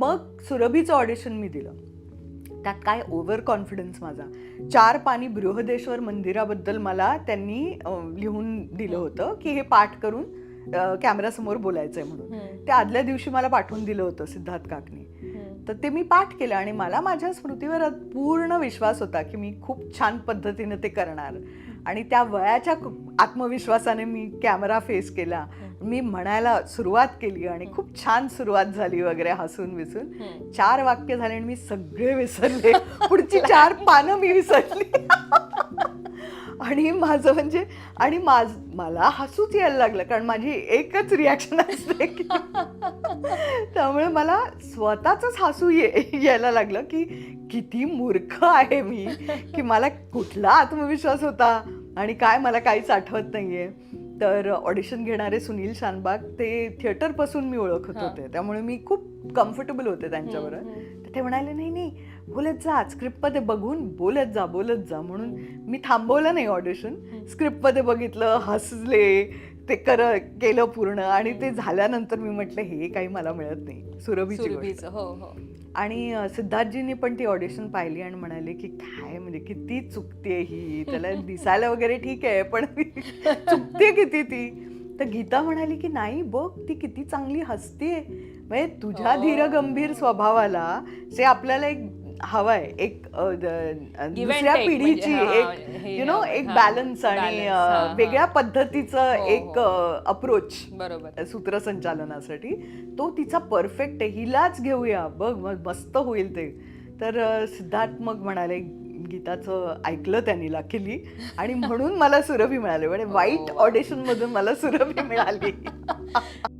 मग सुरभीचं ऑडिशन मी दिलं. त्यात काय ओव्हर कॉन्फिडन्स माझा. चार पाणी बृहदेश्वर मंदिराबद्दल मला त्यांनी लिहून दिलं होतं की हे पाठ करून कॅमेरासमोर बोलायचंय म्हणून. ते आदल्या दिवशी मला पाठवून दिलं होतं सिद्धार्थ काकनी. तर ते मी पाठ केलं आणि मला माझ्या स्मृतीवर पूर्ण विश्वास होता की मी खूप छान पद्धतीने ते करणार. आणि त्या वयाच्या आत्मविश्वासाने मी कॅमेरा फेस केला. मी म्हणायला सुरुवात केली आणि खूप छान सुरुवात झाली वगैरे हसून विसून. चार वाक्य झाले आणि मी सगळे विसरले. पुढची चार पानं मी विसरली. आणि माझं म्हणजे आणि माझ मला हसूच यायला लागलं कारण माझी एकच रिॲक्शन असते की त्यामुळे मला स्वतःच हसू ये यायला लागलं की किती मूर्ख आहे मी की मला कुठला आत्मविश्वास होता आणि काय मला काहीच आठवत नाहीये. तर ऑडिशन घेणारे सुनील शानबाग ते थिएटरपासून मी ओळखत होते. त्यामुळे मी खूप कम्फर्टेबल होते त्यांच्याबरोबर तर ते म्हणाले नाही नाही बोलत जा स्क्रिप्टमध्ये बघून बोलत जा बोलत जा. म्हणून मी थांबवलं नाही ऑडिशन स्क्रिप्टमध्ये बघितलं हसले ते कर केलं पूर्ण आणि ते झाल्यानंतर मी म्हटलं हे काही मला मिळत नाही. सुरभीचं हो हो. आणि सिद्धार्थजींनी पण ती ऑडिशन पाहिली आणि म्हणाले की काय म्हणजे किती चुकते ही? त्याला दिसायला वगैरे ठीक आहे पण चुकते किती ती? तर गीता म्हणाली की नाही बघ ती किती चांगली हसते म्हणजे तुझ्या हो. धीरगंभीर स्वभावाला जे आपल्याला एक हवाय. एक दुसऱ्या पिढीची म्हणजे, एक यु नो एक बॅलन्स आणि. वेगळ्या पद्धतीचं हो, एक हो. अप्रोच बरोबर. सूत्रसंचालनासाठी. तो तिचा परफेक्ट आहे. हिलाच घेऊया. बघ मग मस्त होईल ते. तर सिद्धार्थ मग म्हणाले गीताचं ऐकलं त्यांनी लाखिली आणि म्हणून मला सुरभी मिळाली. म्हणजे वाईट. ऑडिशन मधून मला सुरभी मिळाली.